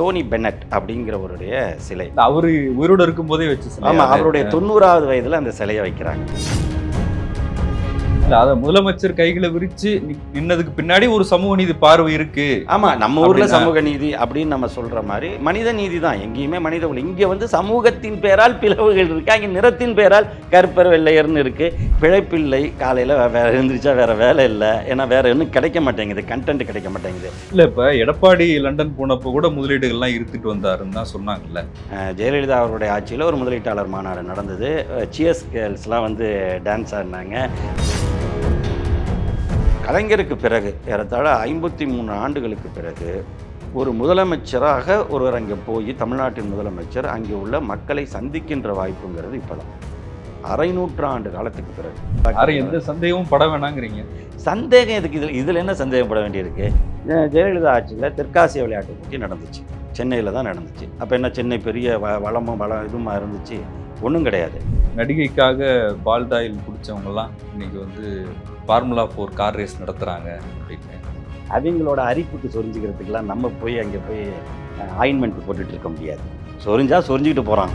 Dhoni Bennett அப்படிங்கிறவருடைய சிலை. அவரு உயிரோட இருக்கும் போதே வச்சு ஆமா. அவருடைய தொண்ணூறாவது வயதுல அந்த சிலையை வைக்கிறாங்க. இல்ல, அத முதலமைச்சர் கைகளை விரிச்சு நி- நின்னதுக்கு பின்னாடி ஒரு சமூக நீதி பார்வை இருக்கு. ஆமா நம்ம ஊர்ல சமூக நீதி அப்படின்னு நம்ம சொல்ற மாதிரி மனித நீதி தான். எங்கேயுமே மனித. இங்க வந்து சமூகத்தின் பேரால் பிளவுகள் இருக்கு? அங்க நிறத்தின் பேரால் கருப்பர் வெள்ளையர்னு இருக்கு. பிழைப்பில்லை. காலையில வேற எழுந்திரிச்சா வேற வேலை இல்லை. ஏன்னா வேற இன்னும் கிடைக்க மாட்டேங்குது. கண்டென்ட் கிடைக்க மாட்டேங்குது. இல்ல இப்ப எடப்பாடி லண்டன் போனப்போ கூட முதலீடுகள்லாம் இருந்துட்டு வந்தாருன்னு தான் சொன்னாங்கல்ல. ஜெயலலிதா அவருடைய ஆட்சியில் ஒரு முதலீட்டாளர் மாநாடு நடந்தது. சியர்ஸ் கேர்ள்ஸ்லாம் வந்து டான்ஸ் ஆடினாங்க. கலைஞருக்கு பிறகு ஏறத்தாழ ஐம்பத்தி மூணு ஆண்டுகளுக்கு பிறகு ஒரு முதலமைச்சராக ஒருவர் அங்கே போய் தமிழ்நாட்டின் முதலமைச்சர் அங்கே உள்ள மக்களை சந்திக்கின்ற வாய்ப்புங்கிறது இப்போதான். அரை நூற்றாண்டு காலத்துக்கு பிறகு. யாரும் எந்த சந்தேகமும் பட வேணாங்கிறீங்க. சந்தேகம் எதுக்கு? இதில் இதில் என்ன சந்தேகப்பட வேண்டியிருக்கு? ஜெயலலிதா ஆட்சியில் தெற்காசிய விளையாட்டு போட்டி நடந்துச்சு. சென்னையில் தான் நடந்துச்சு. அப்போ என்ன சென்னை பெரிய வ வளமும் வளம் இதுமா இருந்துச்சு? ஒன்றும் கிடையாது. நடிகைக்காக பால்டாயில் குடிச்சவங்கலாம் இன்னைக்கு வந்து ஃபார்முலா ஃபோர் கார் ரேஸ் நடத்துறாங்க அப்படின்னு. அவங்களோட அரிப்புக்கு சொரிஞ்சுக்கிறதுக்கெல்லாம் நம்ம போய் அங்கே போய் ஆயின்மெண்ட் போட்டுட்டு இருக்க முடியாது. சொரிஞ்சா சொரிஞ்சுக்கிட்டு போகிறான்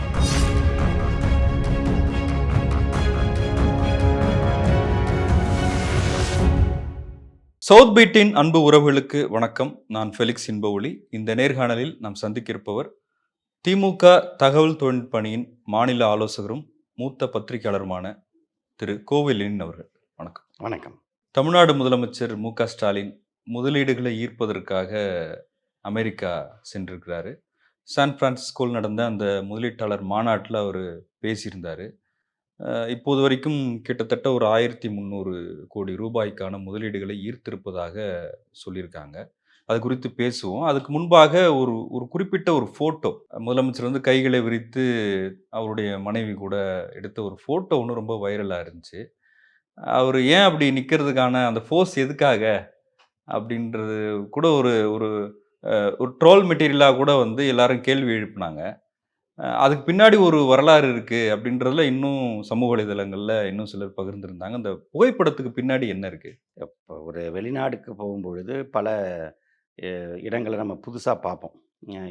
சவுத் பீட்டின் அன்பு உறவுகளுக்கு வணக்கம். நான் ஃபெலிக்ஸ் இன்பஒளி இந்த நேர்காணலில் நாம் சந்திக்க இருப்பவர் திமுக தகவல் தொழில்நுட்ப அணியின் மாநில ஆலோசகரும் மூத்த பத்திரிகையாளருமான திரு கோவிலின் அவர்கள். வணக்கம். தமிழ்நாடு முதலமைச்சர் மு ஸ்டாலின் முதலீடுகளை ஈர்ப்பதற்காக அமெரிக்கா சென்றிருக்கிறாரு. சான் பிரான்சிஸ்கோவில் நடந்த அந்த முதலீட்டாளர் மாநாட்டில் அவர் பேசியிருந்தார். இப்போது வரைக்கும் கிட்டத்தட்ட ஒரு ஆயிரத்தி முந்நூறு கோடி ரூபாய்க்கான முதலீடுகளை ஈர்த்திருப்பதாக சொல்லியிருக்காங்க. அது குறித்து பேசுவோம். அதுக்கு முன்பாக ஒரு ஒரு குறிப்பிட்ட ஒரு ஃபோட்டோ முதலமைச்சர் வந்து கைகளை விரித்து அவருடைய மனைவி கூட எடுத்த ஒரு ஃபோட்டோ ஒன்று ரொம்ப வைரலாக இருந்துச்சு. அவர் ஏன் அப்படி நிற்கிறதுக்கான அந்த ஃபோர்ஸ் எதுக்காக அப்படின்றது கூட ஒரு ஒரு ஒரு ட்ரோல் மெட்டீரியலாக கூட வந்து எல்லாரும் கேள்வி எழுப்புனாங்க. அதுக்கு பின்னாடி ஒரு வரலாறு இருக்குது அப்படின்றதுல இன்னும் சமூக வலைதளங்களில் இன்னும் சிலர் பகிர்ந்திருந்தாங்க. அந்த புகைப்படத்துக்கு பின்னாடி என்ன இருக்குது இப்போ ஒரு வெளிநாடுக்கு போகும்பொழுது பல இடங்களை நம்ம புதுசாக பார்ப்போம்.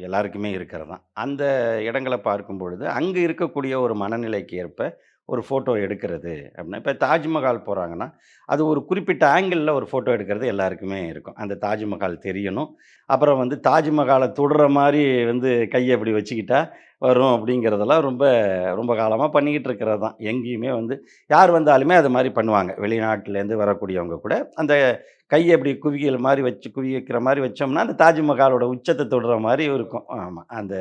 எல்லாருக்குமே இருக்கிறது தான். அந்த இடங்களை பார்க்கும் பொழுது அங்கே இருக்கக்கூடிய ஒரு மனநிலைக்கு ஏற்ப ஒரு ஃபோட்டோ எடுக்கிறது அப்படின்னா இப்போ தாஜ்மஹால் போகிறாங்கன்னா அது ஒரு குறிப்பிட்ட ஆங்கிளில் ஒரு ஃபோட்டோ எடுக்கிறது எல்லாருக்குமே இருக்கும். அந்த தாஜ்மஹால் தெரியணும். அப்புறம் வந்து தாஜ்மஹாலை தொடுற மாதிரி வந்து கையை இப்படி வச்சுக்கிட்டா வரும் அப்படிங்கிறதெல்லாம் ரொம்ப ரொம்ப காலமாக பண்ணிக்கிட்டு இருக்கிறது தான். எங்கேயுமே வந்து யார் வந்தாலுமே அது மாதிரி பண்ணுவாங்க. வெளிநாட்டிலேருந்து வரக்கூடியவங்க கூட அந்த கையை அப்படி குவியல் மாதிரி வச்சு குவி வைக்கிற மாதிரி வச்சோம்னா அந்த தாஜ்மஹாலோட உச்சத்தை தொடுற மாதிரி இருக்கும். ஆமாம் அந்த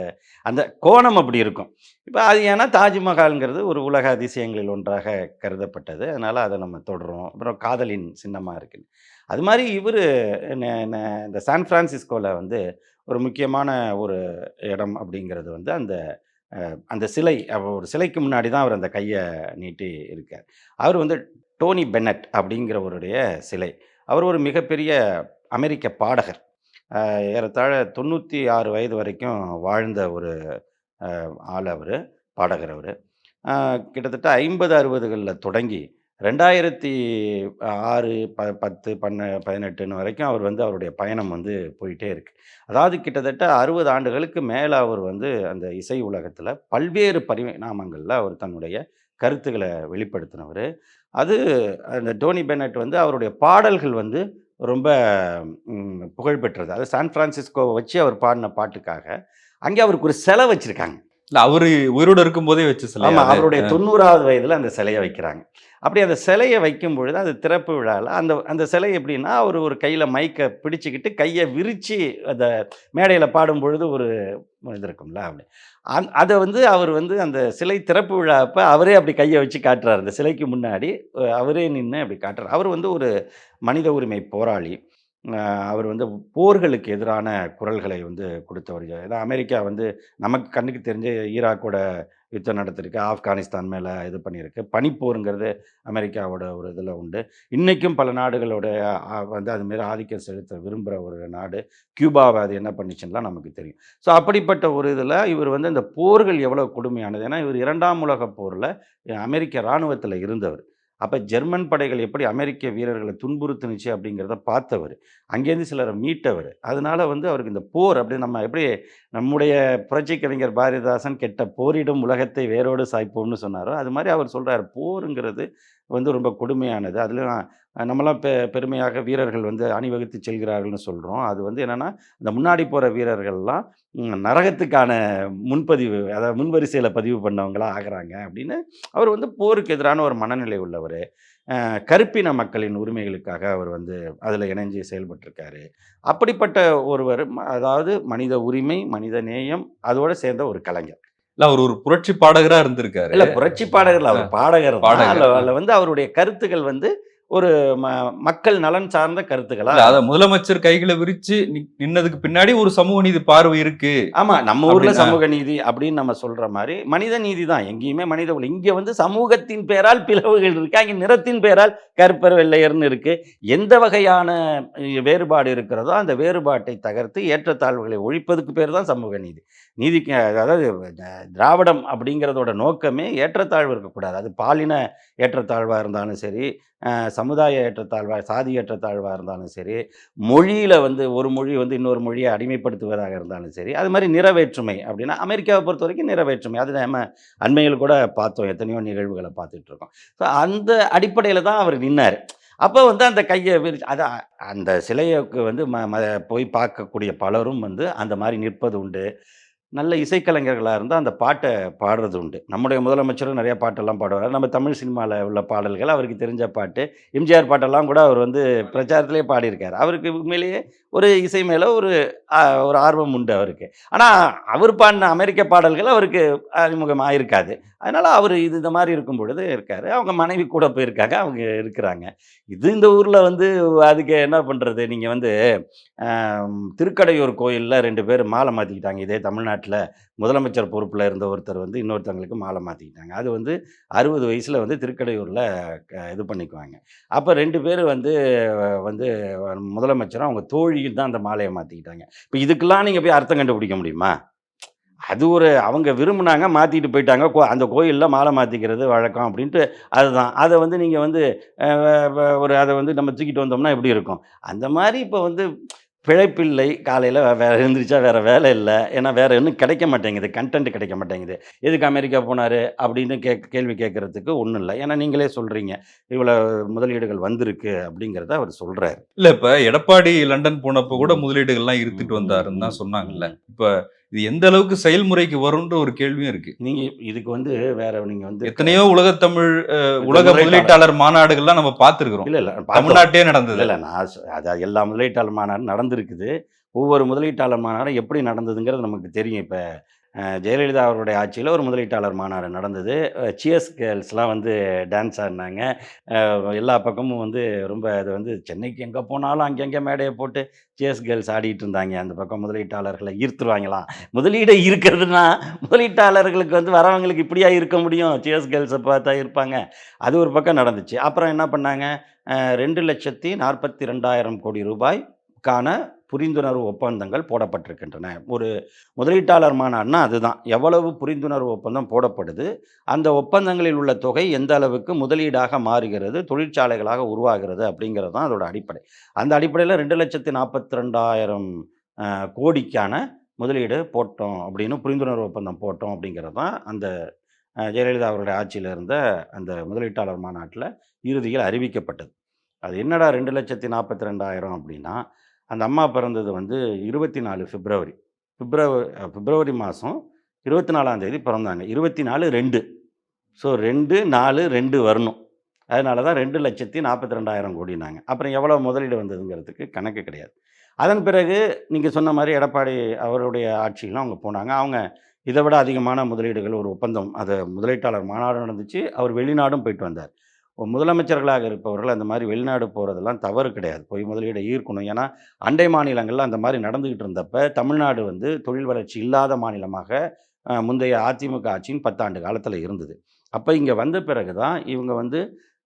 அந்த கோணம் அப்படி இருக்கும். இப்போ அது ஏன்னா தாஜ்மஹால்ங்கிறது ஒரு உலக அதிசயங்களில் ஒன்றாக கருதப்பட்டது. அதனால் அதை நம்ம தொடுறோம். அப்புறம் காதலின் சின்னமாக இருக்குது அது மாதிரி இவர் இந்த சான் ஃப்ரான்சிஸ்கோவில் வந்து ஒரு முக்கியமான ஒரு இடம் அப்படிங்கிறது வந்து அந்த அந்த சிலை ஒரு சிலைக்கு முன்னாடி தான் அவர் அந்த கையை நீட்டி இருக்கார். அவர் வந்து டோனி பென்னட் அப்படிங்கிறவருடைய சிலை. அவர் ஒரு மிகப்பெரிய அமெரிக்க பாடகர். ஏறத்தாழ தொண்ணூற்றி ஆறு வயது வரைக்கும் வாழ்ந்த ஒரு ஆள் அவர் பாடகர் அவர். கிட்டத்தட்ட ஐம்பது அறுபதுகளில் தொடங்கி ரெண்டாயிரத்தி ஆறு ப பத்து பண்ண பதினெட்டுன்னு வரைக்கும் அவர் வந்து அவருடைய பயணம் வந்து போயிட்டே இருக்கு. அதாவது கிட்டத்தட்ட அறுபது ஆண்டுகளுக்கு மேலே அவர் வந்து அந்த இசை உலகத்தில் பல்வேறு பரிணாமங்களில் அவர் தன்னுடைய கருத்துக்களை வெளிப்படுத்தினவர். அது அந்த டோனி பெனட் வந்து அவருடைய பாடல்கள் வந்து ரொம்ப புகழ்பெற்றது. அது சான் ஃப்ரான்சிஸ்கோவை வச்சு அவர் பாடின பாட்டுக்காக அங்கே அவருக்கு ஒரு செலை வச்சுருக்காங்க. இல்லை அவர் உயிரோட இருக்கும் போதே வச்ச சிலை ஆமாம். அவருடைய தொண்ணூறாவது வயதில் அந்த சிலையை வைக்கிறாங்க. அப்படி அந்த சிலையை வைக்கும் பொழுது அது திறப்பு விழாவில் அந்த அந்த சிலை எப்படின்னா அவர் ஒரு கையில் மைக்கை பிடிச்சிக்கிட்டு கையை விரித்து அந்த மேடையில் பாடும் பொழுது ஒரு இது இருக்கும்ல அப்படி. அந் அதை வந்து அவர் வந்து அந்த சிலை திறப்பு விழா அப்போ அவரே அப்படி கையை வச்சு காட்டுறாரு. அந்த சிலைக்கு முன்னாடி அவரே நின்று அப்படி காட்டுறாரு. அவர் வந்து ஒரு மனித உரிமை போராளி. அவர் வந்து போர்களுக்கு எதிரான குரல்களை வந்து கொடுத்தவர் ஏன்னா அமெரிக்கா வந்து நமக்கு கண்ணுக்கு தெரிஞ்ச ஈராக்கோட யுத்தம் நடத்திருக்கு ஆப்கானிஸ்தான் மேலே இது பண்ணியிருக்கு. பனிப்போருங்கிறது அமெரிக்காவோட ஒரு இதில் உண்டு. இன்றைக்கும் பல நாடுகளோட வந்து அது மாரி ஆதிக்கம் செலுத்த விரும்புகிற ஒரு நாடு. கியூபாவை அது என்ன பண்ணிச்சுன்னா நமக்கு தெரியும். ஸோ அப்படிப்பட்ட ஒரு இதில் இவர் வந்து இந்த போர்கள் எவ்வளோ கொடுமையானது? ஏன்னா இவர் இரண்டாம் உலக போரில் அமெரிக்க இராணுவத்தில் இருந்தவர். அப்போ ஜெர்மன் படைகள் எப்படி அமெரிக்க வீரர்களை துன்புறுத்துனுச்சு அப்படிங்கிறத பார்த்தவர். அங்கேருந்து சிலரை மீட்டவர். அதனால வந்து அவருக்கு இந்த போர் அப்படி நம்ம எப்படி நம்முடைய புரட்சி கவிஞர் பாரதிதாசன் கெட்ட போரிடும் உலகத்தை வேரோடு சாய்ப்போம்னு சொன்னாரோ அது மாதிரி அவர் சொல்கிறார் போருங்கிறது வந்து ரொம்ப கொடுமையானது. அதில் நம்மலாம் பெ பெருமையாக வீரர்கள் வந்து அணிவகுத்து செல்கிறார்கள்னு சொல்கிறோம் அது வந்து என்னென்னா இந்த முன்னாடி போகிற வீரர்கள்லாம் நரகத்துக்கான முன்பதிவு அதாவது முன்வரிசையில் பதிவு பண்ணவங்களா ஆகுறாங்க அப்படின்னு அவர் வந்து போருக்கு எதிரான ஒரு மனநிலை உள்ளவர். கருப்பின மக்களின் உரிமைகளுக்காக அவர் வந்து அதில் இணைஞ்சு செயல்பட்டிருக்காரு. அப்படிப்பட்ட ஒருவர் அதாவது மனித உரிமை மனித நேயம் அதோட சேர்ந்த ஒரு கலைஞர். இல்ல அவர் ஒரு புரட்சி பாடகரா இருந்திருக்காரு. இல்ல புரட்சி பாடகர் அவர் பாடகர். பாடகர். அதுல வந்து அவருடைய கருத்துக்கள் வந்து ஒரு ம- மக்கள் நலன் சார்ந்த கருத்துக்களா? அத முதலமைச்சர் கைகளை விரிச்சு நின்னதுக்கு பின்னாடி ஒரு சமூக நீதி பார்வை இருக்கு. ஆமா நம்ம ஊர்ல சமூக நீதி அப்படின்னு நம்ம சொல்ற மாதிரி மனித நீதி தான். எங்கேயுமே மனித. இங்க வந்து சமூகத்தின் பேரால் பிளவுகள் இருக்கு. அங்க நிறத்தின் பேரால் கருப்பர் வெள்ளையர்னு இருக்கு. எந்த வகையான வேறுபாடு இருக்கிறதோ அந்த வேறுபாட்டை தகர்த்து ஏற்றத்தாழ்வுகளை ஒழிப்பதுக்கு பேர் தான் சமூக நீதி. நீதிக்கு அதாவது திராவிடம் அப்படிங்கிறதோட நோக்கமே ஏற்றத்தாழ்வு இருக்கக்கூடாது. அது பாலின ஏற்றத்தாழ்வா இருந்தாலும் சரி சமுதாய ஏற்றத்தாழ்வாக சாதி ஏற்றத்தாழ்வாக இருந்தாலும் சரி மொழியில் வந்து ஒரு மொழி வந்து இன்னொரு மொழியை அடிமைப்படுத்துவதாக இருந்தாலும் சரி அது மாதிரி நிறவேற்றுமை அப்படின்னா அமெரிக்காவை பொறுத்த வரைக்கும் நிறவேற்றுமை. அது நம்ம அண்மையில் கூட பார்த்தோம் எத்தனையோ நிகழ்வுகளை பார்த்துட்டு இருக்கோம். ஸோ அந்த அடிப்படையில் தான் அவர் நின்னார். அப்போ வந்து அந்த கையை விரிச்சு அது அந்த சிலையை வந்து ம ம போய் பார்க்கக்கூடிய பலரும் வந்து அந்த மாதிரி நிற்பது உண்டு. நல்ல இசைக்கலைஞர்களாக இருந்தால் அந்த பாட்டை பாடுறது உண்டு. நம்முடைய முதலமைச்சரும் நிறையா பாட்டெல்லாம் பாடுவார். நம்ம தமிழ் சினிமாவில் உள்ள பாடல்கள் அவருக்கு தெரிஞ்ச பாட்டு. எம்ஜிஆர் பாட்டெல்லாம் கூட அவர் வந்து பிரச்சாரத்திலே பாடியிருக்கார். அவருக்கு உண்மையிலேயே ஒரு இசை மேலே ஒரு ஒரு ஆர்வம் உண்டு அவருக்கு. ஆனால் அவர் பாடின அமெரிக்க பாடல்கள் அவருக்கு அறிமுகமாக இருக்காது அதனால் அவர் இது இந்த மாதிரி இருக்கும் பொழுது இருக்கார். அவங்க மனைவி கூட போயிருக்காங்க அவங்க இருக்கிறாங்க. இது இந்த ஊரில் வந்து அதுக்கு என்ன பண்ணுறது நீங்கள் வந்து திருக்கடையூர் கோயிலில் ரெண்டு பேர் மாலை மாற்றிக்கிட்டாங்க இதே தமிழ்நாட்டில் முதலமைச்சர் பொறுப்பில் இருந்த ஒருத்தர் வந்து இன்னொருத்தவங்களுக்கு மாலை மாற்றிக்கிட்டாங்க அது வந்து அறுபது வயசில் வந்து திருக்கடையூரில் இது பண்ணிக்குவாங்க. அப்போ ரெண்டு பேர் வந்து வந்து முதலமைச்சரும் அவங்க தோழி தோழியும் தான் அந்த மாலையை மாற்றிக்கிட்டாங்க இப்போ இதுக்கெல்லாம் நீங்கள் போய் அர்த்தம் கண்டுபிடிக்க முடியுமா? அது ஒரு அவங்க விரும்புனாங்க மாற்றிட்டு போயிட்டாங்க. கோ அந்த கோயிலில் மாலை மாற்றிக்கிறது வழக்கம் அப்படின்ட்டு அதுதான். அதை வந்து நீங்கள் வந்து ஒரு அதை வந்து நம்ம தூக்கிட்டு வந்தோம்னா எப்படி இருக்கும்? அந்த மாதிரி இப்போ வந்து பிழைப்பில்லை. காலையில் வேற எழுந்திரிச்சா வேறு வேலை இல்லை. ஏன்னா வேறு இன்னும் கிடைக்க மாட்டேங்குது. கண்டென்ட் கிடைக்க மாட்டேங்குது. எதுக்கு அமெரிக்கா போனார்? அப்படின்னு கேக் கேள்வி கேட்குறதுக்கு ஒன்றும் இல்லை. ஏன்னா நீங்களே சொல்கிறீங்க இவ்வளோ முதலீடுகள் வந்திருக்கு அப்படிங்கிறத அவர் சொல்கிறார் இல்ல இப்ப எடப்பாடி லண்டன் போனப்ப கூட முதலீடுகள்லாம் இருந்துட்டு வந்தாருன்னு தான் சொன்னாங்கல்ல. இப்ப இது எந்த அளவுக்கு செயல்முறைக்கு வரும்ன்ற ஒரு கேள்வியும் இருக்கு. நீங்கள் இதுக்கு வந்து வேற நீங்கள் வந்து எத்தனையோ உலகத்தமிழ் அஹ், இந்த உலக முதலீட்டாளர். மாநாடுகள்லாம் நம்ம பார்த்திருக்கிறோம். இல்லை இல்லை தமிழ்நாட்டே நடந்தது. இல்லை நான் எல்லா முதலீட்டாளர் மாநாடும் நடந்திருக்குது. ஒவ்வொரு முதலீட்டாளர் மாநாடும் எப்படி நடந்ததுங்கிறது நமக்கு தெரியும். இப்போ ஜெயலலிதா அவருடைய ஆட்சியில் ஒரு முதலீட்டாளர் மாநாடு நடந்தது. சியர்ஸ் கேர்ள்ஸ்லாம் வந்து டான்ஸ் ஆடினாங்க. எல்லா பக்கமும் வந்து ரொம்ப அது வந்து சென்னைக்கு எங்கே போனாலும் அங்கங்கே மேடையை போட்டு சியர்ஸ் கேர்ள்ஸ் ஆடிட்டு இருந்தாங்க. அந்த பக்கம் முதலீட்டாளர்களை ஈர்த்துருவாங்களாம். முதலீடு இருக்கிறதுனா முதலீட்டாளர்களுக்கு வந்து வரவங்களுக்கு இப்படியா இருக்க முடியும்? சியர்ஸ் கேர்ள்ஸை பார்த்தா இருப்பாங்க. அது ஒரு பக்கம் நடந்துச்சு. அப்புறம் என்ன பண்ணாங்க? ரெண்டு லட்சத்தி நாற்பத்தி ரெண்டாயிரம் கோடி ரூபாய் கான புரிந்துணர்வு ஒப்பந்தங்கள் போடப்பட்டிருக்கின்றன. ஒரு முதலீட்டாளர் மாநாடுனா அதுதான். எவ்வளவு புரிந்துணர்வு ஒப்பந்தம் போடப்படுது அந்த ஒப்பந்தங்களில் உள்ள தொகை எந்த அளவுக்கு முதலீடாக மாறுகிறது தொழிற்சாலைகளாக உருவாகிறது அப்படிங்கிறது தான் அதோட அடிப்படை. அந்த அடிப்படையில் ரெண்டு லட்சத்தி நாற்பத்தி ரெண்டாயிரம் கோடிக்கான முதலீடு போட்டோம் அப்படின்னு புரிந்துணர்வு ஒப்பந்தம் போட்டோம் அப்படிங்கிறது தான் அந்த ஜெயலலிதா அவருடைய ஆட்சியில் இருந்த அந்த முதலீட்டாளர் மாநாட்டில் இறுதியில் அறிவிக்கப்பட்டது. அது என்னடா ரெண்டு லட்சத்தி நாற்பத்தி ரெண்டாயிரம் அப்படின்னா அந்த அம்மா பிறந்தது வந்து இருபத்தி நாலு பிப்ரவரி பிப்ரவரி பிப்ரவரி மாதம் இருபத்தி நாலாம் தேதி பிறந்தாங்க. இருபத்தி நாலு ரெண்டு. ஸோ ரெண்டு நாலு ரெண்டு வரணும். அதனால தான் ரெண்டு லட்சத்தி நாற்பத்தி ரெண்டாயிரம் கோடினாங்க. அப்புறம் எவ்வளோ முதலீடு வந்ததுங்கிறதுக்கு கணக்கு கிடையாது. அதன் பிறகு நீங்கள் சொன்ன மாதிரி எடப்பாடி அவருடைய ஆட்சியெலாம் அவங்க போனாங்க. அவங்க இதை விட அதிகமான முதலீடுகள் ஒரு ஒப்பந்தம் அதை முதலீட்டாளர் மாநாடு நடந்துச்சு. அவர் வெளிநாடும் போயிட்டு வந்தார். முதலமைச்சர்களாக இருப்பவர்கள் அந்த மாதிரி வெளிநாடு போகிறதெல்லாம் தவறு கிடையாது. போய் முதலீடை ஈர்க்கணும். ஏன்னா அண்டை மாநிலங்களில் அந்த மாதிரி நடந்துக்கிட்டு இருந்தப்ப தமிழ்நாடு வந்து தொழில் வளர்ச்சி இல்லாத மாநிலமாக முந்தைய அதிமுக ஆட்சியின் பத்தாண்டு காலத்தில் இருந்தது. அப்போ இங்கே வந்த பிறகு தான் இவங்க வந்து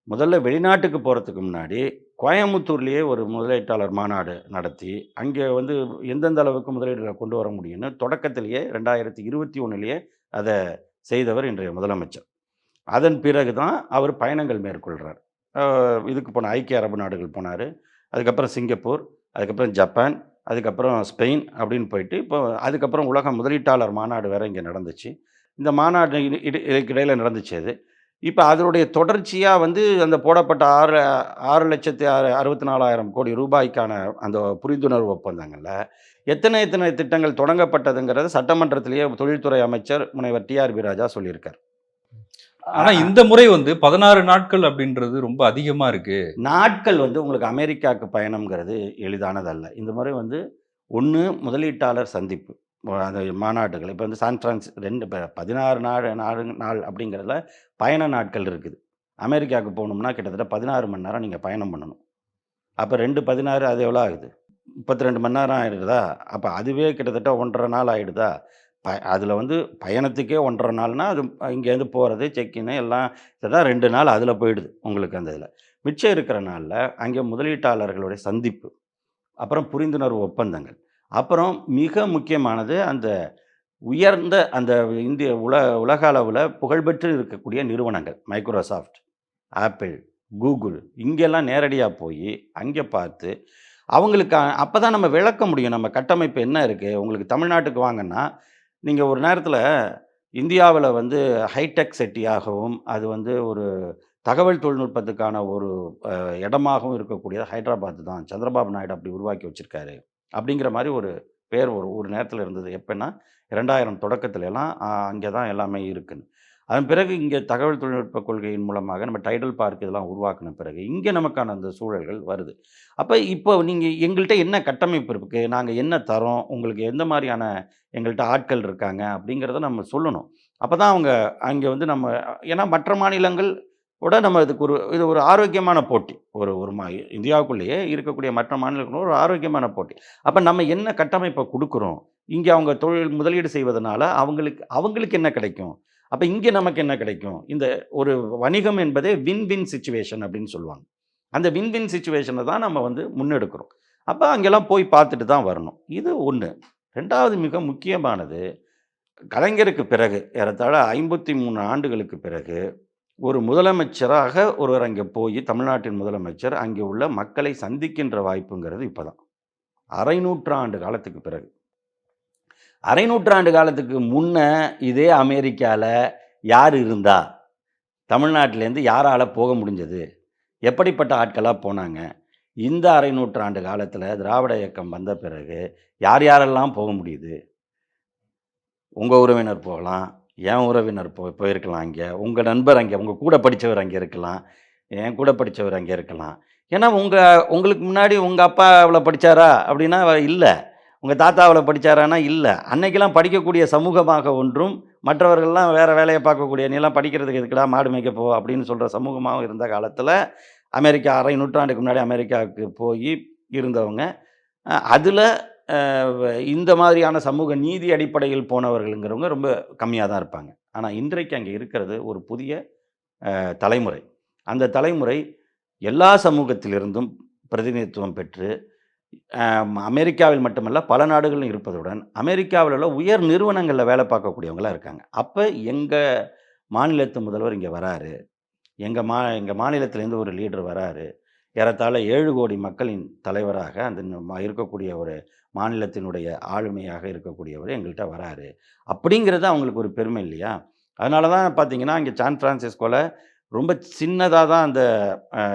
முதல்ல வெளிநாட்டுக்கு போகிறதுக்கு முன்னாடி கோயம்புத்தூர்லேயே ஒரு முதலீட்டாளர் மாநாடு நடத்தி அங்கே வந்து எந்தெந்த அளவுக்கு முதலீடுகளை கொண்டு வர முடியும்னு தொடக்கத்திலேயே ரெண்டாயிரத்தி இருபத்தி ஒன்றுலேயே அதை செய்தவர் இன்றைய முதலமைச்சர். அதன் பிறகு தான் அவர் பயணங்கள் மேற்கொள்கிறார் இதுக்கு போன ஐக்கிய அரபு நாடுகள் போனார். அதுக்கப்புறம் சிங்கப்பூர் அதுக்கப்புறம் ஜப்பான் அதுக்கப்புறம் ஸ்பெயின் அப்படின்னு போயிட்டு இப்போ அதுக்கப்புறம் உலக முதலீட்டாளர் மாநாடு வேறு இங்கே நடந்துச்சு. இந்த மாநாடு இடு- நடந்துச்சு அது. இப்போ அதனுடைய தொடர்ச்சியாக வந்து அந்த போடப்பட்ட ஆறு ஆறு லட்சத்தி ஆறு அறுபத்தி நாலாயிரம் கோடி ரூபாய்க்கான அந்த புரிந்துணர்வு ஒப்பந்தங்களில் எத்தனை எத்தனை திட்டங்கள் தொடங்கப்பட்டதுங்கிறது சட்டமன்றத்திலேயே தொழில்துறை அமைச்சர் முனைவர் டிஆர்பி ராஜா சொல்லியிருக்கார். ஆனா இந்த முறை வந்து பதினாறு நாட்கள் அப்படின்றது ரொம்ப அதிகமா இருக்கு. நாட்கள் வந்து உங்களுக்கு அமெரிக்காவுக்கு பயணம்ங்கிறது எளிதானதல்ல. இந்த முறை வந்து ஒன்று முதலீட்டாளர் சந்திப்பு. அந்த மாநாட்டுகள் இப்போ வந்து சான் பிரான்ஸ் ரெண்டு பதினாறு நாடு நாடு நாள் அப்படிங்கிறதுல பயண நாட்கள் இருக்குது. அமெரிக்காவுக்கு போகணும்னா கிட்டத்தட்ட பதினாறு மணி நேரம் நீங்கள் பயணம் பண்ணணும். அப்போ ரெண்டு பதினாறு அது எவ்வளோ ஆகுது? முப்பத்தி ரெண்டு மணி நேரம் ஆகிடுதா அப்போ அதுவே கிட்டத்தட்ட ஒன்றரை நாள் ஆகிடுதா ப அதில் வந்து பயணத்துக்கே ஒன்றரை நாள்னால் அது இங்கேருந்து போகிறது செக்கின்னு எல்லாம் இதெல்லாம் ரெண்டு நாள் அதில் போயிடுது உங்களுக்கு அந்த இதில். மிச்சம் இருக்கிற நாளில் அங்கே முதலீட்டாளர்களுடைய சந்திப்பு அப்புறம் புரிந்துணர்வு ஒப்பந்தங்கள் அப்புறம் மிக முக்கியமானது அந்த உயர்ந்த அந்த இந்திய உல உலக அளவில் புகழ்பெற்று இருக்கக்கூடிய நிறுவனங்கள் மைக்ரோசாஃப்ட் ஆப்பிள் கூகுள் இங்கெல்லாம் நேரடியாக போய் அங்கே பார்த்து அவங்களுக்கு அப்போ தான் நம்ம விளக்க முடியும் நம்ம கட்டமைப்பு என்ன இருக்குது உங்களுக்கு தமிழ்நாட்டுக்கு வாங்கன்னா நீங்கள் ஒரு நேரத்தில் இந்தியாவில் வந்து ஹைடெக் சிட்டியாகவும் அது வந்து ஒரு தகவல் தொழில்நுட்பத்துக்கான ஒரு இடமாகவும் இருக்கக்கூடியது ஹைதராபாத் தான். சந்திரபாபு நாயுடு அப்படி உருவாக்கி வச்சிருக்காரு. அப்படிங்கிற மாதிரி ஒரு பேர் ஒரு ஒரு நேரத்தில் இருந்தது. எப்போன்னா இரண்டாயிரம் தொடக்கத்துல எல்லாம் அங்கே தான் எல்லாமே இருக்குன்னு. அதன் பிறகு இங்கே தகவல் தொழில்நுட்ப கொள்கையின் மூலமாக நம்ம டைடல் பார்க் இதெல்லாம் உருவாக்கின பிறகு இங்கே நமக்கான அந்த சூழல்கள் வருது. அப்போ இப்போ நீங்கள் எங்கள்கிட்ட என்ன கட்டமைப்பு இருக்குது நாங்கள் என்ன தரோம்? உங்களுக்கு எந்த மாதிரியான எங்கள்கிட்ட ஆட்கள் இருக்காங்க? அப்படிங்கிறத நம்ம சொல்லணும். அப்போ தான் அவங்க அங்கே வந்து நம்ம ஏன்னா மற்ற மாநிலங்கள் கூட நம்ம இதுக்கு ஒரு இது ஒரு ஆரோக்கியமான போட்டி. ஒரு ஒரு மா இந்தியாவுக்குள்ளேயே இருக்கக்கூடிய மற்ற மாநிலங்களோட ஒரு ஆரோக்கியமான போட்டி. அப்போ நம்ம என்ன கட்டமைப்பை கொடுக்குறோம்? இங்கே அவங்க தொழில் முதலீடு செய்வதனால அவங்களுக்கு அவங்களுக்கு என்ன கிடைக்கும்? அப்போ இங்கே நமக்கு என்ன கிடைக்கும்? இந்த ஒரு வணிகம் என்பதே வின் வின் சுச்சுவேஷன் அப்படின்னு சொல்லுவாங்க. அந்த வின் வின் சுச்சுவேஷனை தான் நம்ம வந்து முன்னெடுக்கிறோம். அப்போ அங்கெல்லாம் போய் பார்த்துட்டு தான் வரணும். இது ஒன்று ரெண்டாவது மிக முக்கியமானது கலைஞருக்கு பிறகு ஏறத்தாழ ஐம்பத்தி மூணு ஆண்டுகளுக்கு பிறகு ஒரு முதலமைச்சராக ஒருவர் அங்கே போய் தமிழ்நாட்டின் முதலமைச்சர் அங்கே உள்ள மக்களை சந்திக்கின்ற வாய்ப்புங்கிறது இப்போ தான் அரை நூற்றாண்டு காலத்துக்கு பிறகு. அரை நூற்றாண்டு காலத்துக்கு முன்னே இதே அமெரிக்காவில் யார் இருந்தா? தமிழ்நாட்டிலேருந்து யாரால் போக முடிஞ்சது? எப்படிப்பட்ட ஆட்களாக போனாங்க? இந்த அரை நூற்றாண்டு காலத்தில் திராவிட இயக்கம் வந்த பிறகு யார் யாரெல்லாம் போக முடியுது? உங்கள் உறவினர் போகலாம் என் உறவினர் போ போயிருக்கலாம் அங்கே உங்கள் நண்பர் அங்கே உங்கள் கூட படித்தவர் அங்கே இருக்கலாம் என் கூட படித்தவர் அங்கே இருக்கலாம். ஏன்னா உங்கள் உங்களுக்கு முன்னாடி உங்கள் அப்பா அவ்வளோ படித்தாரா அப்படின்னா இல்லை. உங்கள் தாத்தா அவ்வளோ படித்தாரானா இல்லை. அன்னைக்கெல்லாம் படிக்கக்கூடிய சமூகமாக ஒன்றும் மற்றவர்கள்லாம் வேறு வேலையை பார்க்கக்கூடிய நீலாம் படிக்கிறதுக்கு எதுக்குடா மாடு மேய்க்க போ? அப்படின்னு சொல்கிற சமூகமாகவும் இருந்த காலத்தில் அமெரிக்கா அரை நூற்றாண்டுக்கு முன்னாடி அமெரிக்காவுக்கு போய் இருந்தவங்க. அதில் இந்த மாதிரியான சமூக நீதி அடிப்படையில் போனவர்களுங்கிறவங்க ரொம்ப கம்மியாக தான் இருப்பாங்க. ஆனால் இன்றைக்கு அங்கே இருக்கிறது ஒரு புதிய தலைமுறை. அந்த தலைமுறை எல்லா சமூகத்திலிருந்தும் பிரதிநிதித்துவம் பெற்று அமெரிக்காவில் மட்டுமல்ல பல நாடுகளும் இருப்பதுடன் அமெரிக்காவில் உள்ள உயர் நிறுவனங்களில் வேலை பார்க்கக்கூடியவங்களாம் இருக்காங்க. அப்போ எங்கள் மாநிலத்து முதல்வர் இங்கே வராரு. எங்கள் மா எங்கள் மாநிலத்திலேருந்து ஒரு லீடர் வராரு. ஏறத்தாழ ஏழு கோடி மக்களின் தலைவராக அந்த இருக்கக்கூடிய ஒரு மாநிலத்தினுடைய ஆளுமையாக இருக்கக்கூடியவர் எங்கள்கிட்ட வராரு. அப்படிங்கிறது அவங்களுக்கு ஒரு பெருமை இல்லையா? அதனால தான் பார்த்தீங்கன்னா இங்கே சான் ஃப்ரான்சிஸ்கோவில் ரொம்ப சின்னதாக தான் அந்த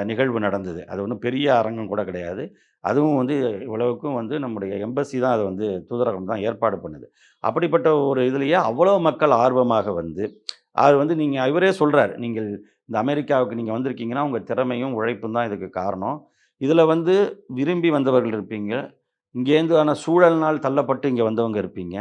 நிகழ்வு நடந்தது. அது ஒன்றும் பெரிய அரங்கம் கூட கிடையாது. அதுவும் வந்து இவ்வளவுக்கும் வந்து நம்முடைய எம்பசி தான் அதை வந்து தூதரகம் தான் ஏற்பாடு பண்ணுது. அப்படிப்பட்ட ஒரு இதுலேயே அவ்வளோ மக்கள் ஆர்வமாக வந்து அது வந்து நீங்கள் இவரே சொல்கிறார் நீங்கள் இந்த அமெரிக்காவுக்கு நீங்கள் வந்திருக்கீங்கன்னா உங்கள் திறமையும் உழைப்பும் தான் இதுக்கு காரணம். இதில் வந்து விரும்பி வந்தவர்கள் இருப்பீங்க. இங்கேருந்து ஆனால் சூழல்னால் தள்ளப்பட்டு இங்கே வந்தவங்க இருப்பீங்க.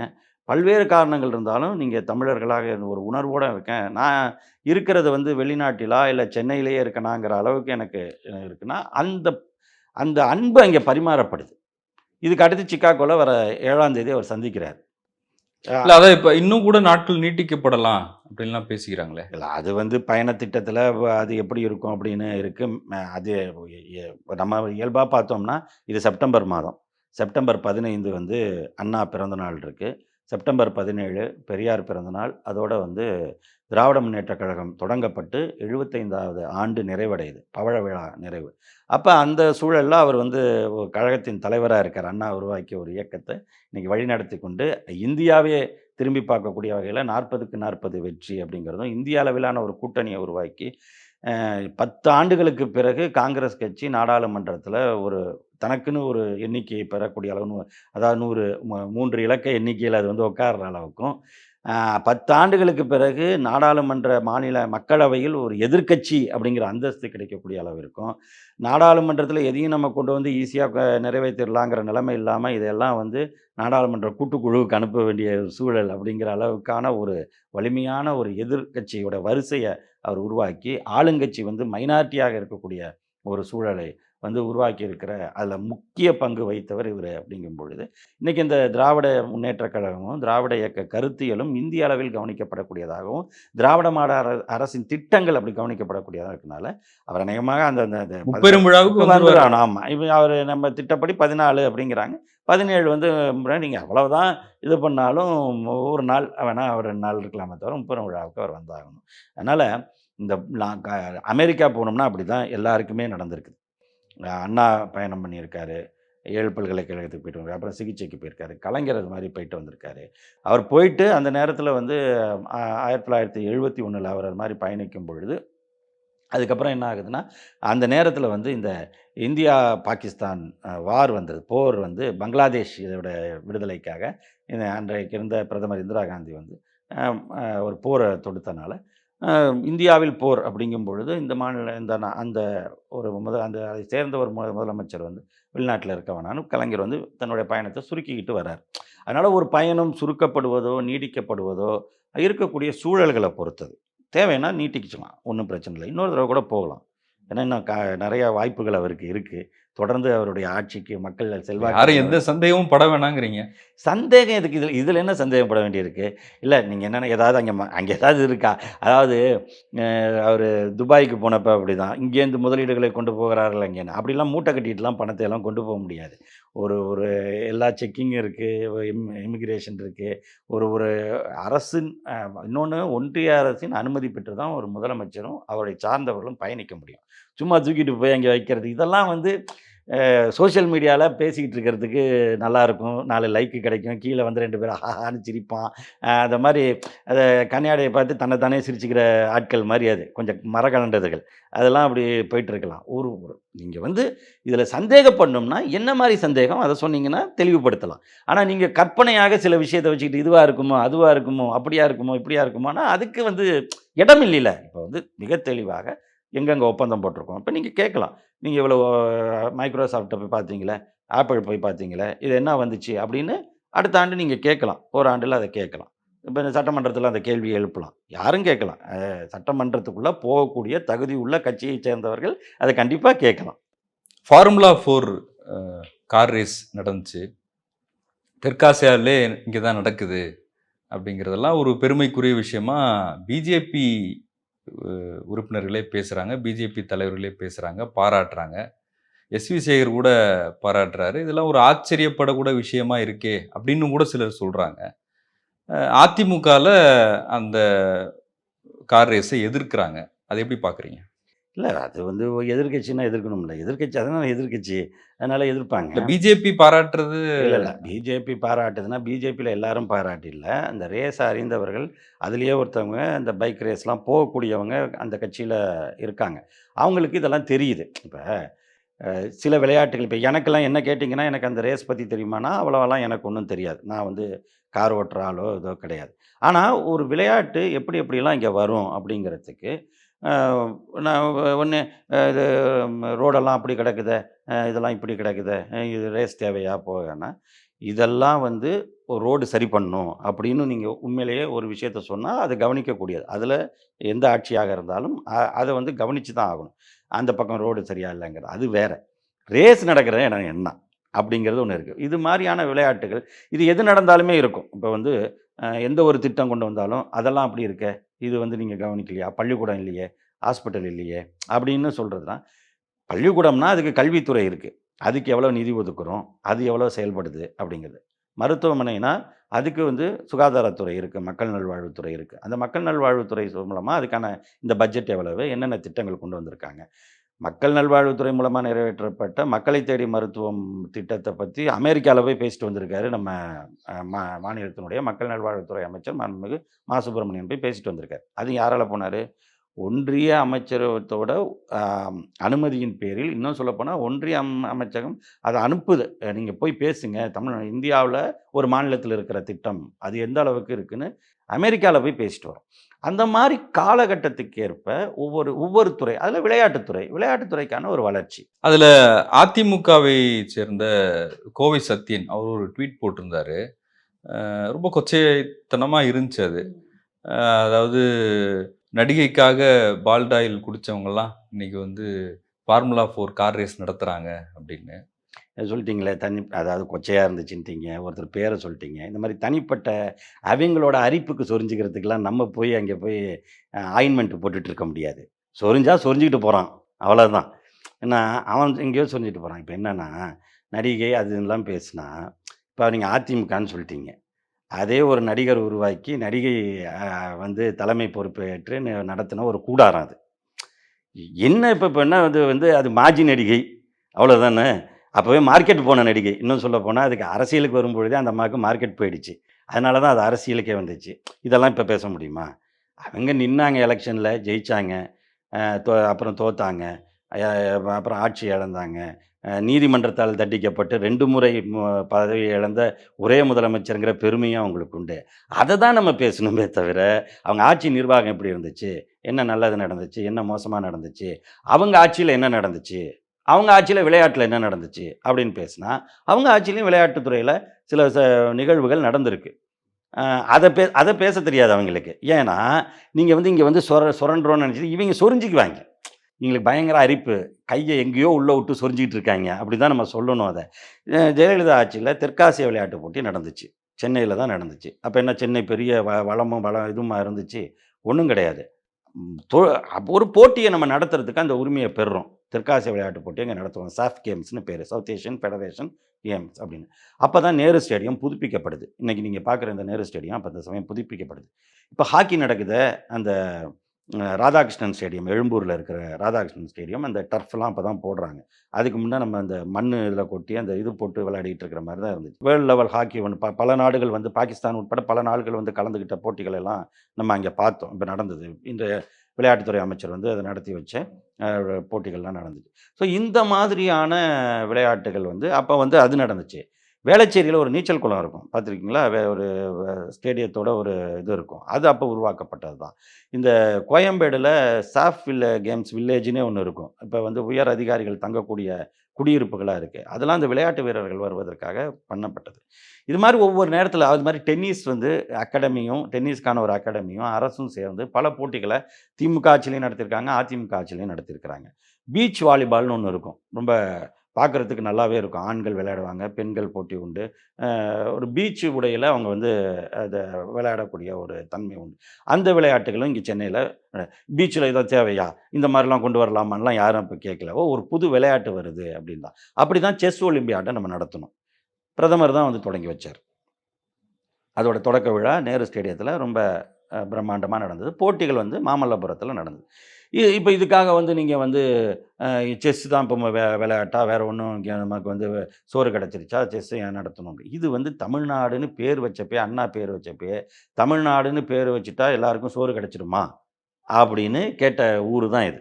பல்வேறு காரணங்கள் இருந்தாலும் நீங்கள் தமிழர்களாக ஒரு உணர்வோடு இருக்கேன். நான் இருக்கிறது வந்து வெளிநாட்டிலா இல்லை சென்னையிலேயே இருக்கணாங்கிற அளவுக்கு எனக்கு இருக்குன்னா அந்த அந்த அன்பு அங்கே பரிமாறப்படுது. இதுக்கு அடுத்து சிக்காகோவில் வர ஏழாம் தேதி அவர் சந்திக்கிறார். இல்ல அதான் இப்ப இன்னும் கூட நாட்கள் நீட்டிக்கப்படலாம் அப்படின்லாம் பேசிக்கிறாங்களே. இல்லை அது வந்து பயணத்திட்டத்தில் அது எப்படி இருக்கும் அப்படின்னு இருக்குது அது நம்ம இயல்பாக பார்த்தோம்னா இது செப்டம்பர் மாதம். செப்டம்பர் பதினைந்து வந்து அண்ணா பிறந்த நாள் இருக்குது செப்டம்பர் பதினேழு பெரியார் பிறந்தநாள். அதோடு வந்து திராவிட முன்னேற்றக் கழகம் தொடங்கப்பட்டு எழுபத்தைந்தாவது ஆண்டு நிறைவடையுது. பவழ விழா நிறைவு. அப்போ அந்த சூழலில் அவர் வந்து கழகத்தின் தலைவராக இருக்கார். அண்ணா உருவாக்கிய ஒரு இயக்கத்தை இன்னைக்கு வழிநடத்தி கொண்டு இந்தியாவே திரும்பி பார்க்கக்கூடிய வகையில் நாற்பதுக்கு நாற்பது வெற்றி அப்படிங்கிறதும் இந்திய அளவிலான ஒரு கூட்டணியை உருவாக்கி பத்து ஆண்டுகளுக்கு பிறகு காங்கிரஸ் கட்சி நாடாளுமன்றத்தில் ஒரு தனக்குன்னு ஒரு எண்ணிக்கையை பெறக்கூடிய அளவு அதாவது நூறு மூன்று இலக்க எண்ணிக்கையில் அது வந்து உட்கார்ற அளவுக்கும் பத்து ஆண்டுகளுக்கு பிறகு நாடாளுமன்ற மாநில மக்களவையில் ஒரு எதிர்க்கட்சி அப்படிங்கிற அந்தஸ்து கிடைக்கக்கூடிய அளவு இருக்கும். நாடாளுமன்றத்தில் எதையும் நம்ம கொண்டு வந்து ஈஸியாக நிறைவேற்றிடலாங்கிற நிலைமை இல்லாமல் இதெல்லாம் வந்து நாடாளுமன்ற கூட்டுக்குழுவுக்கு அனுப்ப வேண்டிய ஒரு சூழல் அப்படிங்கிற அளவுக்கான ஒரு வலிமையான ஒரு எதிர்க்கட்சியோட வரிசையை அவர் உருவாக்கி ஆளுங்கட்சி வந்து மைனாரிட்டியாக இருக்கக்கூடிய ஒரு சூழலை வந்து உருவாக்கி இருக்கிற அதில் முக்கிய பங்கு வகித்தவர் இவர் அப்படிங்கும் பொழுது இன்றைக்கி இந்த திராவிட முன்னேற்றக் கழகமும் திராவிட இயக்க கருத்தியலும் இந்திய அளவில் கவனிக்கப்படக்கூடியதாகவும் திராவிட மாட அர- அரசின் திட்டங்கள் அப்படி கவனிக்கப்படக்கூடியதாக இருக்கனால அவர் அநேகமாக அந்த அந்த- வந்துருவாரு. வந்துடுவார் ஆமாம் இப்போ அவர் நம்ம திட்டப்படி பதினாலு அப்படிங்கிறாங்க. பதினேழு வந்து நீங்கள் அவ்வளவுதான் இது பண்ணாலும் ஒரு நாள் வேணால் அவர் ரெண்டு நாள் இருக்கலாமே தவிர முப்பெரும் விழாவுக்கு அவர் வந்தாகணும். அதனால் இந்த அமெரிக்கா போனோம்னா அப்படி தான் எல்லாருக்குமே நடந்திருக்குது. அண்ணா பயணம் பண்ணியிருக்காரு. ஏழு பல்கலைக்கழகத்துக்கு போயிட்டு வந்தார் அப்புறம் சிகிச்சைக்கு போயிருக்காரு. கலைஞர் அது மாதிரி போயிட்டு வந்திருக்காரு. அவர் போயிட்டு அந்த நேரத்தில் வந்து ஆயிரத்தி தொள்ளாயிரத்தி எழுபத்தி ஒன்றில் அவர் அது மாதிரி பயணிக்கும் பொழுது அதுக்கப்புறம் என்ன ஆகுதுன்னா அந்த நேரத்தில் வந்து இந்த இந்தியா பாகிஸ்தான் வார் வந்தது. போர் வந்து பங்களாதேஷ் இதோட விடுதலைக்காக இந்த அன்றைக்கு இருந்த பிரதமர் இந்திரா காந்தி வந்து ஒரு போரை தொடுத்தனால இந்தியாவில் போர் அப்படிங்கும் பொழுது இந்த மாநில இந்த அந்த ஒரு முதல் அந்த அதை சேர்ந்த ஒரு மு- முதலமைச்சர் வந்து வெளிநாட்டில் இருக்கவனாலும் கலைஞர் வந்து தன்னுடைய பயணத்தை சுருக்கிக்கிட்டு வர்றார். அதனால் ஒரு பயணம் சுருக்கப்படுவதோ நீடிக்கப்படுவதோ இருக்கக்கூடிய சூழல்களை பொறுத்தது. தேவைன்னா நீட்டிக்கிச்சுக்கலாம் ஒன்றும் பிரச்சனை இல்லை. இன்னொரு தடவை கூட போகலாம். ஏன்னா இன்னும் க நிறைய வாய்ப்புகள் அவருக்கு இருக்குது தொடர்ந்து அவருடைய ஆட்சிக்கு மக்கள் செல்வாக்கு யாரும் எந்த சந்தேகமும் பட வேணாங்கிறீங்க? சந்தேகம் எதுக்கு? இதில் இதில் என்ன சந்தேகப்பட வேண்டியிருக்கு? இல்லை நீங்கள் என்னென்ன ஏதாவது அங்கே அங்கே ஏதாவது இருக்கா? அதாவது அவர் துபாய்க்கு போனப்போ அப்படி தான் இங்கேருந்து முதலீடுகளை கொண்டு போகிறார்கள் அங்கேன்னு அப்படிலாம் மூட்டை கட்டிட்டுலாம் பணத்தை எல்லாம் கொண்டு போக முடியாது. ஒரு ஒரு எல்லா செக்கிங்கும் இருக்குது இம் இமிக்ரேஷன் இருக்குது ஒரு ஒரு அரசின் இன்னொன்று ஒன்றிய அரசின் அனுமதி பெற்று தான் ஒரு முதலமைச்சரும் அவரை சார்ந்தவர்களும் பயணிக்க முடியும். சும்மா தூக்கிட்டு போய் அங்கே வைக்கிறது. இதெல்லாம் வந்து சோஷியல் மீடியாவில் பேசிக்கிட்டு இருக்கிறதுக்கு நல்லாயிருக்கும் நாலு லைக்கு கிடைக்கும். கீழே வந்து ரெண்டு பேரும் ஆஹான்னு சிரிப்பான். அந்த மாதிரி அதை கன்னியாடையை பார்த்து தன்னைத்தானே சிரிச்சுக்கிற ஆட்கள் மாதிரி அது. கொஞ்சம் மரகலண்டதுகள். அதெல்லாம் அப்படி போயிட்டுருக்கலாம். ஒரு நீங்கள் வந்து இதில் சந்தேகப்படணும்னா என்ன மாதிரி சந்தேகம்? அதை சொன்னீங்கன்னா தெளிவுபடுத்தலாம். ஆனால் நீங்கள் கற்பனையாக சில விஷயத்தை வச்சுக்கிட்டு இதுவாக இருக்குமோ அதுவாக இருக்குமோ அப்படியா இருக்குமோ இப்படியா இருக்குமோனா அதுக்கு வந்து இடம் இல்லைல்ல. இப்போ வந்து மிக தெளிவாக எங்கெங்கே ஒப்பந்தம் போட்டிருக்கோம். இப்போ நீங்கள் கேட்கலாம். நீங்கள் இவ்வளோ மைக்ரோசாஃப்ட்டை போய் பார்த்தீங்களே ஆப்பிள் போய் பார்த்தீங்களே இது என்ன வந்துச்சு அப்படின்னு அடுத்த ஆண்டு நீங்கள் கேட்கலாம். ஒரு ஆண்டில் அதை கேட்கலாம். இப்போ இந்த சட்டமன்றத்தில் அந்த கேள்வியை எழுப்பலாம். யாரும் கேட்கலாம். சட்டமன்றத்துக்குள்ளே போகக்கூடிய தகுதி உள்ள கட்சியை சேர்ந்தவர்கள் அதை கண்டிப்பாக கேட்கலாம். ஃபார்முலா ஃபோர் கார் ரேஸ் நடந்துச்சு. தெற்காசியாவிலே இங்கே தான் நடக்குது அப்படிங்கிறதெல்லாம் ஒரு பெருமைக்குரிய விஷயமா பிஜேபி உறுப்பினர்களே பேசுகிறாங்க பிஜேபி தலைவர்களே பேசுகிறாங்க பாராட்டுறாங்க. எஸ்வி சேகர் கூட பாராட்டுறாரு. இதெல்லாம் ஒரு ஆச்சரியப்படக்கூட விஷயமா இருக்கே அப்படின்னு கூட சிலர் சொல்கிறாங்க அதிமுகவில் அந்த கார் ரேஸை எதிர்க்கிறாங்க. அதை எப்படி பார்க்குறீங்க இல்லை அது வந்து எதிர்கட்சின்னா எதிர்க்கணும்ல. எதிர்கட்சி அதனால எதிர்கட்சி அதனால எதிர்ப்பாங்க. பிஜேபி பாராட்டுறது இல்லை இல்லை. பிஜேபி பாராட்டுதுன்னா பிஜேபியில் எல்லாரும் பாராட்டி இல்லை. அந்த ரேஸ் அறிந்தவர்கள் அதுலேயே ஒருத்தவங்க அந்த பைக் ரேஸ்லாம் போகக்கூடியவங்க அந்த கட்சியில் இருக்காங்க. அவங்களுக்கு இதெல்லாம் தெரியுது. இப்போ சில விளையாட்டுகள் இப்போ எனக்கெல்லாம் என்ன கேட்டிங்கன்னா எனக்கு அந்த ரேஸ் பற்றி தெரியுமானா அவ்வளோவெல்லாம் எனக்கு ஒன்றும் தெரியாது. நான் வந்து கார் ஓட்டுற ஆளோ இதோ கிடையாது. ஆனால் ஒரு விளையாட்டு எப்படி எப்படிலாம் இங்கே வரும் அப்படிங்கிறதுக்கு நான் ஒன்று இது ரோடெல்லாம் அப்படி கிடக்குதே இதெல்லாம் இப்படி கிடக்குதே இது ரேஸ் தேவையா போகன்னா இதெல்லாம் வந்து ஒரு ரோடு சரி பண்ணணும் அப்படின்னு நீங்கள் உண்மையிலேயே ஒரு விஷயத்த சொன்னால் அது கவனிக்கக்கூடியது. அதில் எந்த ஆட்சியாக இருந்தாலும் அதை வந்து கவனித்து தான் ஆகணும். அந்த பக்கம் ரோடு சரியாக இல்லைங்கிறது அது வேற. ரேஸ் நடக்கிற இடம் என்ன அப்படிங்கிறது ஒன்று இருக்குது இது மாதிரியான விளையாட்டுகள் இது எது நடந்தாலுமே இருக்கும். இப்போ வந்து எந்த ஒரு திட்டம் கொண்டு வந்தாலும் அதெல்லாம் அப்படி இருக்கே இது வந்து நீங்கள் கவனிக்கலையா? பள்ளிக்கூடம் இல்லையே? ஹாஸ்பிட்டல் இல்லையே? அப்படின்னு சொல்கிறது தான் பள்ளிக்கூடம்னா அதுக்கு கல்வித்துறை இருக்குது அதுக்கு எவ்வளோ நிதி ஒதுக்குறோம்? அது எவ்வளோ செயல்படுது? அப்படிங்கிறது. மருத்துவமனைனா அதுக்கு வந்து சுகாதாரத்துறை இருக்குது மக்கள் நல்வாழ்வுத்துறை இருக்குது அந்த மக்கள் நல்வாழ்வுத்துறை மூலமாக அதுக்கான இந்த பட்ஜெட் எவ்வளவு? என்னென்ன திட்டங்கள் கொண்டு வந்திருக்காங்க? மக்கள் நல்வாழ்வுத்துறை மூலமாக நிறைவேற்றப்பட்ட மக்களை தேடி மருத்துவம் திட்டத்தை பற்றி அமெரிக்காவில் போய் பேசிட்டு வந்திருக்காரு நம்ம மா மாநிலத்தினுடைய மக்கள் நல்வாழ்வுத்துறை அமைச்சர் மாண்புமிகு மா சுப்பிரமணியன் போய் பேசிட்டு வந்திருக்காரு. அது யாரால் போனார்? ஒன்றிய அமைச்சரகத்தோட அனுமதியின் பேரில் இன்னும் சொல்லப்போனால் ஒன்றிய அம் அமைச்சகம் அதை அனுப்புது. நீங்கள் போய் பேசுங்க. தமிழ் இந்தியாவில் ஒரு மாநிலத்தில் இருக்கிற திட்டம் அது எந்த அளவுக்கு இருக்குன்னு அமெரிக்காவில் போய் பேசிட்டு வரோம். அந்த மாதிரி காலகட்டத்துக்கு ஏற்ப ஒவ்வொரு ஒவ்வொரு துறை அதில் விளையாட்டுத்துறை விளையாட்டுத்துறைக்கான ஒரு வளர்ச்சி. அதில் அதிமுகவை சேர்ந்த கோவை சத்யன் அவர் ஒரு ட்வீட் போட்டிருந்தாரு. ரொம்ப கொச்சைத்தனமாக இருந்துச்சு அது. அதாவது நடிகைக்காக பால்டாயில் குடித்தவங்கெல்லாம் இன்னைக்கு வந்து ஃபார்முலா ஃபோர் கார் ரேஸ் நடத்துகிறாங்க அப்படின்னு. சொல்லிட்டீங்களே தனி அதாவது கொச்சையாக இருந்துச்சுன்ட்டீங்க ஒருத்தர் பேரை சொல்லிட்டீங்க. இந்த மாதிரி தனிப்பட்ட அவங்களோட அரிப்புக்கு சொரிஞ்சுக்கிறதுக்கெல்லாம் நம்ம போய் அங்கே போய் ஆயின்மெண்ட் போட்டுட்டு இருக்க முடியாது. சொரிஞ்சா சொரிஞ்சுக்கிட்டு போகிறான் அவ்வளோதான் ஏன்னா அவன் எங்கேயோ சொரிஞ்சிட்டு போகிறான் இப்போ என்னென்னா நடிகை அதுலாம் பேசுனா இப்போ நீங்கள் அதிமுகன்னு சொல்லிட்டீங்க. அதே ஒரு நடிகர் உருவாக்கி நடிகை வந்து தலைமை பொறுப்பேற்று நடத்தின ஒரு கூடாரம் அது. என்ன இப்போ இப்போ என்ன வந்து வந்து அது மாஜி நடிகை. அவ்வளோதானே அப்போவே மார்க்கெட் போன நடிகை. இன்னும் சொல்ல போனால் அதுக்கு அரசியலுக்கு வரும்பொழுதே அந்த அம்மாவுக்கு மார்க்கெட் போயிடுச்சு. அதனால தான் அது அரசியலுக்கே வந்துச்சு. இதெல்லாம் இப்போ பேச முடியுமா? அவங்க நின்னாங்க எலெக்ஷனில் ஜெயிச்சாங்க. தோ அப்புறம் தோத்தாங்க. அப்புறம் ஆட்சி இழந்தாங்க. நீதிமன்றத்தால் தண்டிக்கப்பட்டு ரெண்டு முறை பதவி இழந்த ஒரே முதலமைச்சருங்கிற பெருமையும் அவங்களுக்கு உண்டு. அதை தான் நம்ம பேசணுமே தவிர அவங்க ஆட்சி நிர்வாகம் எப்படி இருந்துச்சு? என்ன நல்லது நடந்துச்சு? என்ன மோசமாக நடந்துச்சு? அவங்க ஆட்சியில் என்ன நடந்துச்சு? அவங்க ஆட்சியில் விளையாட்டில் என்ன நடந்துச்சு அப்படின்னு பேசினா அவங்க ஆட்சியிலையும் விளையாட்டுத்துறையில் சில ச நிகழ்வுகள் நடந்திருக்கு. அதை பே அதை பேச தெரியாது அவங்களுக்கு. ஏன்னா நீங்கள் வந்து இங்கே வந்து சொர சுரண்டுறோன்னு நினச்சி இவங்க சொரிஞ்சிக்குவாங்க. இவங்களுக்கு பயங்கர அரிப்பு. கையை எங்கேயோ உள்ளே விட்டு சொரிஞ்சிக்கிட்டு இருக்காங்க. அப்படி தான் நம்ம சொல்லணும் அதை. ஜெயலலிதா ஆட்சியில் தெற்காசிய விளையாட்டு போட்டி நடந்துச்சு. சென்னையில் தான் நடந்துச்சு. அப்போ என்ன சென்னை பெரிய வ வளமும் வளம் இதுமா இருந்துச்சு? ஒன்றும் கிடையாது. தொ- ஒரு போட்டியை நம்ம நடத்துறதுக்கு அந்த உரிமையை பெறுறோம். தெற்காசிய விளையாட்டு போட்டி அங்கே நடத்துவோம் சாஃப் கேம்ஸ்னு பேர். சவுத் ஏஷியன் ஃபெடரேஷன் கேம்ஸ் அப்படின்னு. அப்போ தான் நேரு ஸ்டேடியம் புதுப்பிக்கப்படுது. இன்றைக்கி நீங்கள் பார்க்குற இந்த நேரு ஸ்டேடியம் அப்போ அந்த சமயம் புதுப்பிக்கப்படுது. இப்போ ஹாக்கி நடக்குது அந்த ராதாகிருஷ்ணன் ஸ்டேடியம் எழும்பூரில் இருக்கிற ராதாகிருஷ்ணன் ஸ்டேடியம் அந்த டர்ஃப்லாம் அப்போ தான் போடுறாங்க. அதுக்கு முன்னே நம்ம அந்த மண் இதில் கொட்டி அந்த இது போட்டு விளையாடிட்டு இருக்கிற மாதிரி தான் இருந்துச்சு. வேர்ல்டு லெவல் ஹாக்கி ஒன்று ப பல நாடுகள் வந்து பாகிஸ்தான் உட்பட பல நாடுகள் வந்து கலந்துக்கிட்ட போட்டிகள் எல்லாம் நம்ம அங்கே பார்த்தோம். இப்போ நடந்தது. இந்த விளையாட்டுத்துறை அமைச்சர் வந்து அதை நடத்தி வச்ச போட்டிகள்லாம் நடந்துச்சு. ஸோ இந்த மாதிரியான விளையாட்டுகள் வந்து அப்போ வந்து அது நடந்துச்சு. வேளச்சேரியில் ஒரு நீச்சல் குளம் இருக்கும். பார்த்துருக்கீங்களா? வே ஒரு ஸ்டேடியத்தோட ஒரு இது இருக்கும். அது அப்போ உருவாக்கப்பட்டது தான் இந்த கோயம்பேடில் சாஃப் வில்ல கேம்ஸ் வில்லேஜ்னே ஒன்று இருக்கும். இப்போ வந்து உயர் அதிகாரிகள் தங்கக்கூடிய குடியிருப்புகளாக இருக்குது அதெல்லாம் அந்த விளையாட்டு வீரர்கள் வருவதற்காக பண்ணப்பட்டது. இது மாதிரி ஒவ்வொரு நேரத்தில் அது மாதிரி டென்னிஸ் வந்து அகாடமியும் டென்னிஸ்க்கான ஒரு அகாடமியும் அரசும் சேர்ந்து பல போட்டிகளை திமுக ஆட்சிலையும் நடத்தியிருக்காங்க அதிமுக ஆட்சிலையும் நடத்தியிருக்கிறாங்க. பீச் வாலிபால்னு ஒன்று இருக்கும். ரொம்ப பார்க்குறதுக்கு நல்லாவே இருக்கும். ஆண்கள் விளையாடுவாங்க பெண்கள் போட்டி உண்டு. ஒரு பீச் உடையில் அவங்க வந்து அதை விளையாடக்கூடிய ஒரு தன்மை உண்டு. அந்த விளையாட்டுகளும் இங்கே சென்னையில் பீச்சில் ஏதோ தேவையா? இந்த மாதிரிலாம் கொண்டு வரலாமான்லாம் யாரும் இப்போ கேட்கலவோ ஒரு புது விளையாட்டு வருது அப்படின்னு தான். அப்படி தான் செஸ் ஒலிம்பியாட்டை நம்ம நடத்தணும். பிரதமர் தான் வந்து தொடங்கி வச்சார். அதோட தொடக்க விழா நேரு ஸ்டேடியத்தில் ரொம்ப பிரம்மாண்டமாக நடந்தது. போட்டிகள் வந்து மாமல்லபுரத்தில் நடந்தது. இது இப்போ இதுக்காக வந்து நீங்கள் வந்து செஸ் தான் இப்போ வே விளையாட்டா வேறு ஒன்றும் இங்கே நமக்கு வந்து சோறு கிடச்சிருச்சா? செஸ் ஏன் நடத்தணும் இது வந்து தமிழ்நாடுன்னு பேர் வச்சப்பே அண்ணா பேர் வச்சப்பே தமிழ்நாடுன்னு பேர் வச்சுட்டா எல்லாருக்கும் சோறு கிடச்சிருமா? அப்படின்னு கேட்ட ஊர் தான் இது.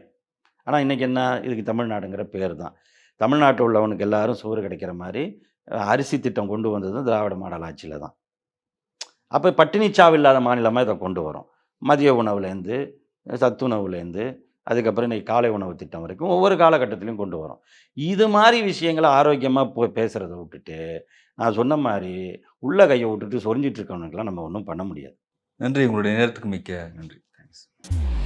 ஆனால் இன்றைக்கி என்ன? இதுக்கு தமிழ்நாடுங்கிற பேர் தான். தமிழ்நாட்டில் உள்ளவனுக்கு எல்லாரும் சோறு கிடைக்கிற மாதிரி அரிசி திட்டம் கொண்டு வந்ததும் திராவிட மாடல் ஆட்சியில் தான். அப்போ பட்டினிச்சாவு இல்லாத மாநிலமாக இதை கொண்டு வரும். மதிய உணவுலேருந்து சத்துணவுலேருந்து அதுக்கப்புறம் இன்றைக்கி காலை உணவு திட்டம் வரைக்கும் ஒவ்வொரு காலகட்டத்திலையும் கொண்டு வரோம். இது மாதிரி விஷயங்களை ஆரோக்கியமாக போ பேசுகிறத விட்டுட்டு நான் சொன்ன மாதிரி உள்ள கையை விட்டுட்டு சொரிஞ்சிட்டு இருக்கவனுக்கெல்லாம் நம்ம ஒன்றும் பண்ண முடியாது. நன்றி. உங்களுடைய நேரத்துக்கு மிக்க நன்றி. தேங்க்ஸ்